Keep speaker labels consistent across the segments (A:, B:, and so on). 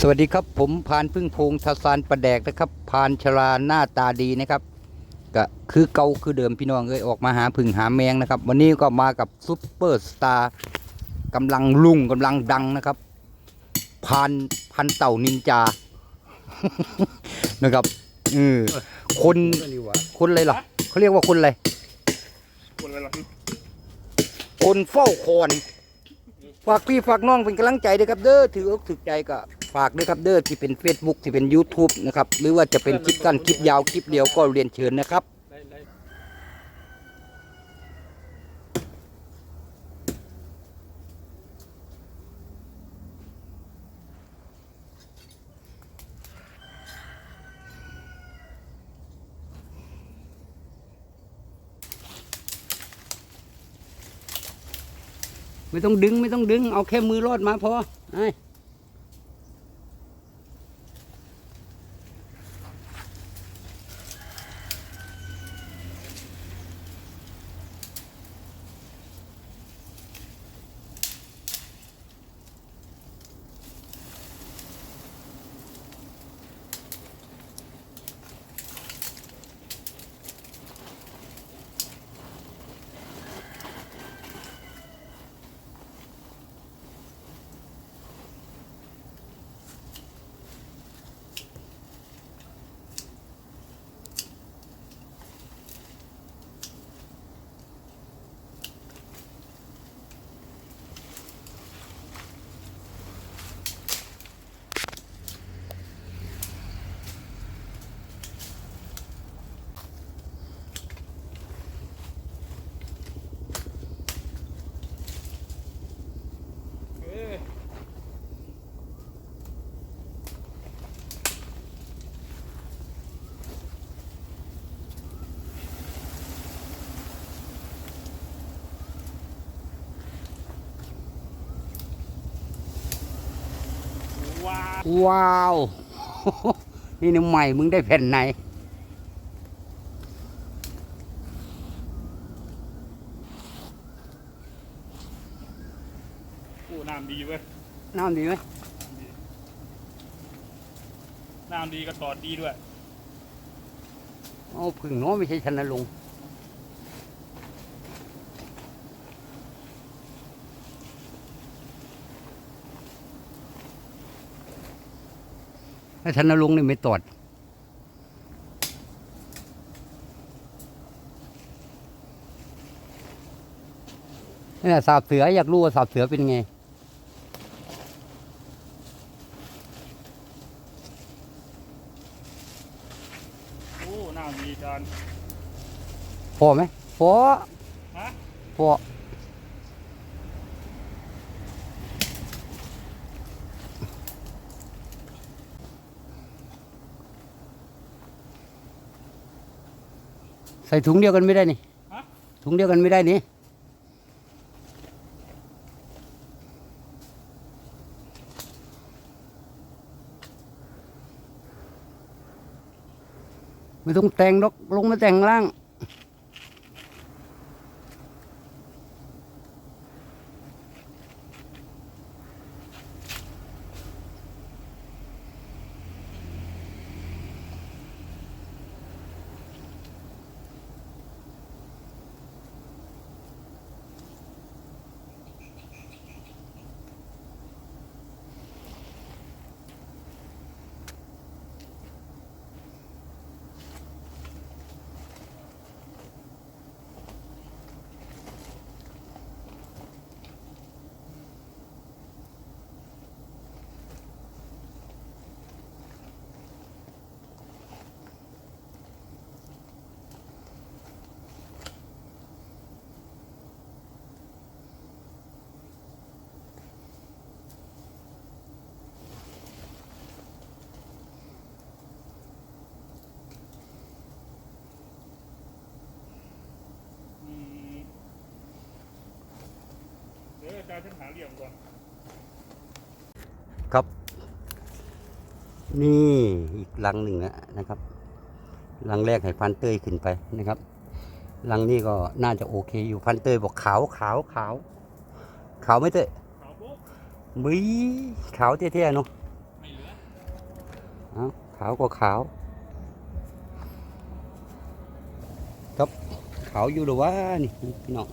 A: สวัสดีครับผมพานพึ่งพงทศานประแดกนะครับพานชราหน้าตาดีนะครับก็คือเก่าคือเดิมพี่น้องเอ้ยออกมาหาพึ่งหาแมงนะครับ วันนี้ก็มากับซุปเปอร์สตาร์กำลังลุ่งกำลังดังนะครับพานพันเต่านินจา นะครับเออคนคนอะไรหรอเขาเรียกว่าคนอะไร
B: คนอะไรล่ะ
A: คนเฝ้าคอนฝากพี่ฝากน้องเป็นกำลังใจด้วยครับเด้อถืออกถือใจก็ ฝากด้วยครับเด้อที่เป็น Facebook ที่เป็น YouTube นะครับหรือว่าจะเป็นคลิปสั้นคลิปยาวคลิปเดียวก็เรียนเชิญนะครับ
B: ได้ได้
A: ไม่ต้องดึงไม่ต้องดึง เอาแค่มือรอดมาพอไอ้
B: เอ้ย ว้าว
A: ว้าว นี่น้ำใหม่มึงได้แผ่นไหน
B: โอ้น้ำดีเว้ย
A: น้ำดีไหม
B: น้ำดีก็ตอดดีด้วย
A: เอาพึ่งเน้อไม่ใช่ชนะลง ถ้าชนะลงค์นี่ไม่ตอดนี่แหละสาบเสืออยากรู้ว่าสาบเสือเป็นไง
B: โอ้น้ำดีจาน
A: พอไหมพอ
B: ฮะ
A: พอ ใส่ถุงเดียวกันไม่ได้นี่
B: ฮะ
A: ถุงเดียวกันไม่ได้นี่ไม่ต้องแต่งหรอกลงมาแต่งล่าง
B: จารย์ฉันหาเหลี่ยมก่อน
A: ครับ นี่อีกลังหนึ่งนะนะครับลังแรกให้พันเต้ยขึ้นไปนะครับลังนี้ก็น่าจะโอเคอยู่พันเต้ยบอกขาวขาวขาว ขาวไหม่เต้ย
B: ขาวโบ๊ะ
A: มีขาวเท่ๆเนาะ
B: ไม่เหลือ
A: เอาขาวก็ขาว ครับขาวอยู่หรือวะนี่พี่น้อง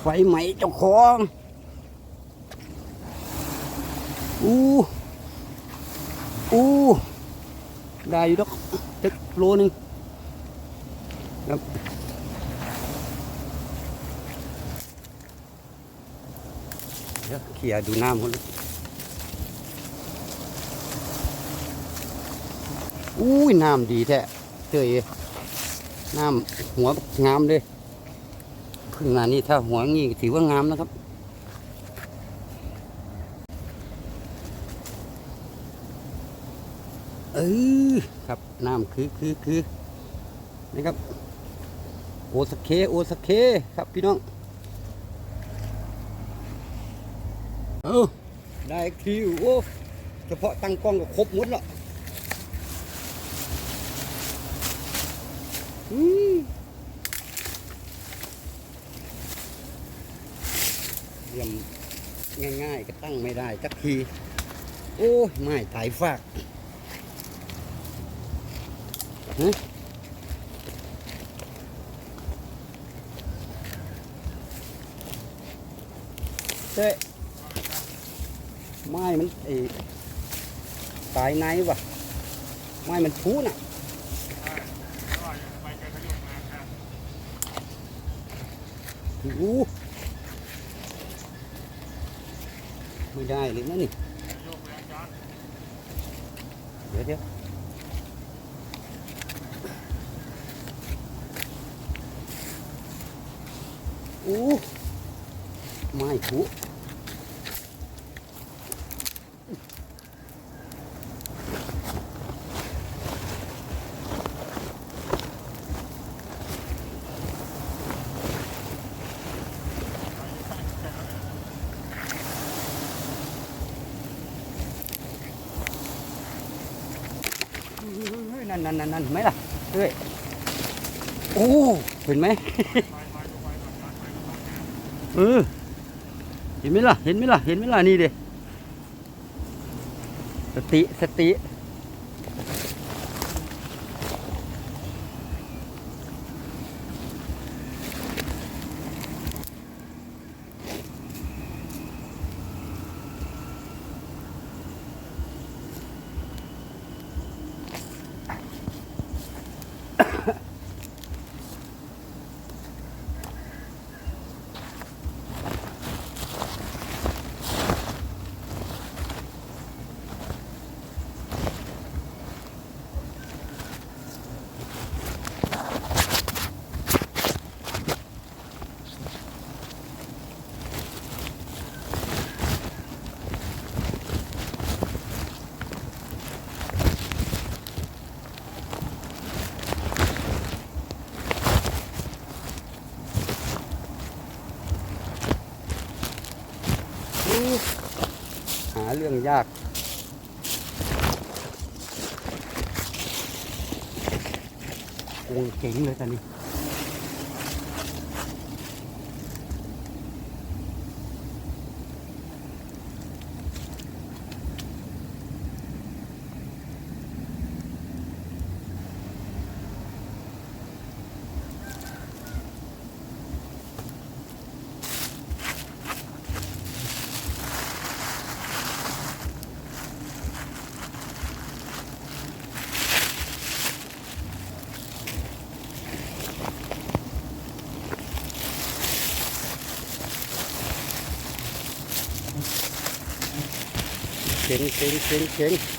A: ไฟไหม้เจ้าของอู้อู้ได้อยู่ดอกตึกโลนึงครับเดี๋ยวเขี่ยดูน้ำคนลูกอุ้น้ำดีแท้เตยน้ำหัวงามเลย พึ่งงานนี้ถ้าหัวงี้ถือว่างามนะครับเออครับน้ำคือคือคือนะครับ โอสเคโอสเคครับพี่น้องเออได้คิวโอ้เฉพาะตั้งกล้องก็ครบหมดแล้วอืมเยี่ยม ง่ายๆ ก็ตั้งไม่ได้จักที โอ้ยไม่ตายฝากเต้ไม้มันไอ้ตายในวะไม้มันพูน่ะ
B: ว่าอ ไปแกขยกงานนะ
A: อู้ไม่ได้เลยนะนี่
B: โยกแรงจาน
A: เดี๋ยวเดี๋ยวอู้ไม้ผูเฮ้ย นั่นนั่นนั่นนั่นเห็นไหมล่ะเฮ้ยโอ้เห็นไหม
B: อนจานไปก่อ
A: เออเห็นไหมล่ะเห็นไหมล่ะเห็นไหมล่ะนี่เด็สติสติาเรื่องยาก โอ้งเก่งเลยตอนนี้ เจ๋งเจ๋งเจ๋งเจ๋ง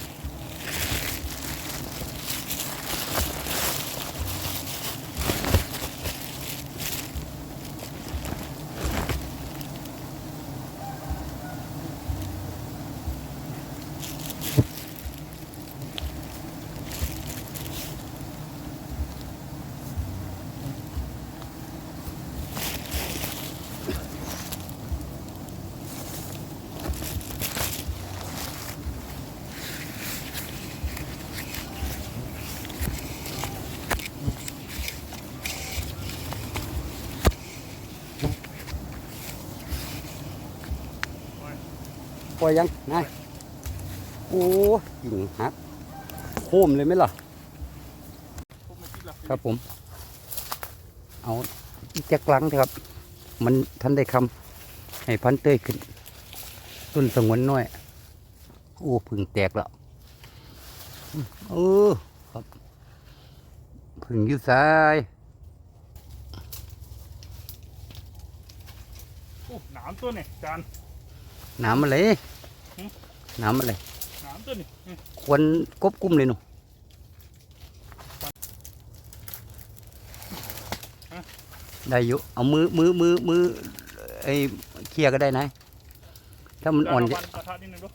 A: ปล่อยยังนายโอ้กิ่งหักโคมเลยไหมล่ะ
B: ค
A: รับผม เอาอีกจักลังเถอะครับ มันท่านได้คำให้พันเต้ยขึ้น ต้นสงวนน้อย โอ้พึ่งแตกแล้วเออครับ พึ่งอยุสาย
B: โอ้หนามตัวนี่จาน
A: น้ำอะไร
B: หืม
A: น้ำอะไร
B: หนามตัวนี่อืม
A: ควรกบกุ้มเลยหนูได้อยู่เอามือมือมือมือไอ้เคลียร์ก็ได้นะ ถ้ามันอ่อน
B: จาเาวันกระทะนิดนึงดู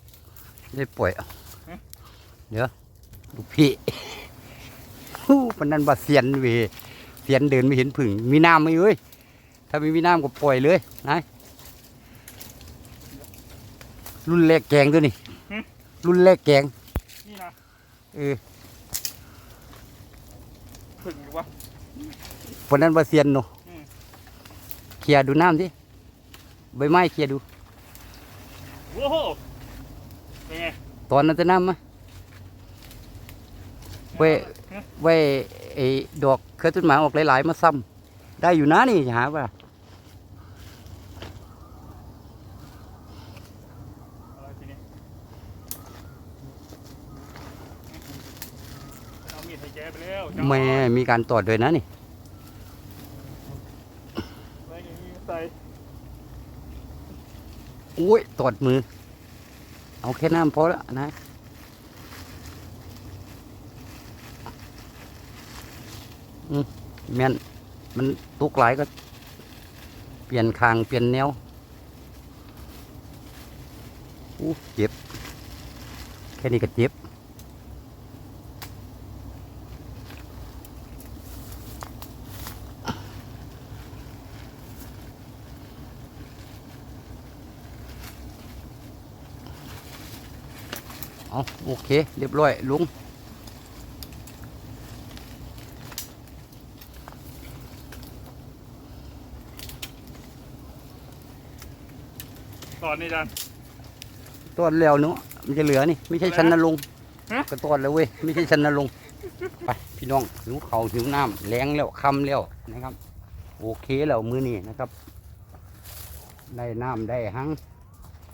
A: ได้ปล่อยเอา
B: ฮะ
A: เดี๋ยวลูกพี่ฮู้ปานนันว่าเสียนเวยเสียนเดินไม่เห็นผึ่งมีน้ำไหมเอ้ยถ้าไม่มีน้ำก็ปล่อยเลยนะ รุ่นแรกแกงตัวนี่รุ่นแรกแกง
B: นี่นะ
A: เออ
B: ผึ่งหรือวะ
A: ปานนันว่าเสียนเนาะ
B: อืม
A: เคลียร์ดูน้ำสิใบไม้เคลียร์ดู
B: โอ้โหเป็นไง
A: ตอนนั้นจะน้ำมะไว้ไว้ไอ้ดอกเครือต้นไม้ออกหลายๆ มาซ้ำได้อยู่นะนี่หาว่า
B: อะไรทีนี้เอามีดให้แกไป แม่
A: มีการตรวจด้วยนะนี่อุ้ยตรวจมือ เอาแค่น้ำพอแล้วนะอืมแม่นมันตุกหลายก็ เปลี่ยนคางเปลี่ยนแนวอู้เจ็บ แค่นี้ก็เจ็บ เอาโอเค เรียบร้อยลุง
B: ตอนนี้จาน
A: ตรวจแล้วเนาะมันจะเหลือนี่ ไม่ใช่
B: อะไรนะ
A: ชันนรงค์
B: ฮะ
A: ก็ตรวจแล้วเว้ย ไม่ใช่ชันนรงค์ไปพี่น้องหิวเขาวหิวน้ำแรงแล้วคำแล้วนะครับ โอเคแล้วมือนี้นะครับ ได้น้ำได้หัง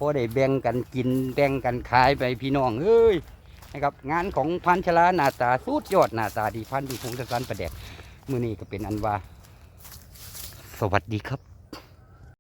A: พอได้แบ่งกันกินแบ่งกันขายไปพี่น้องเอ้ยนะครับงานของพันชลาหน้าตาสุดยอดหน้าตาดีพันธุ์ภูมิสารประแดกมือนี้ก็เป็นอันว่า สวัสดีครับ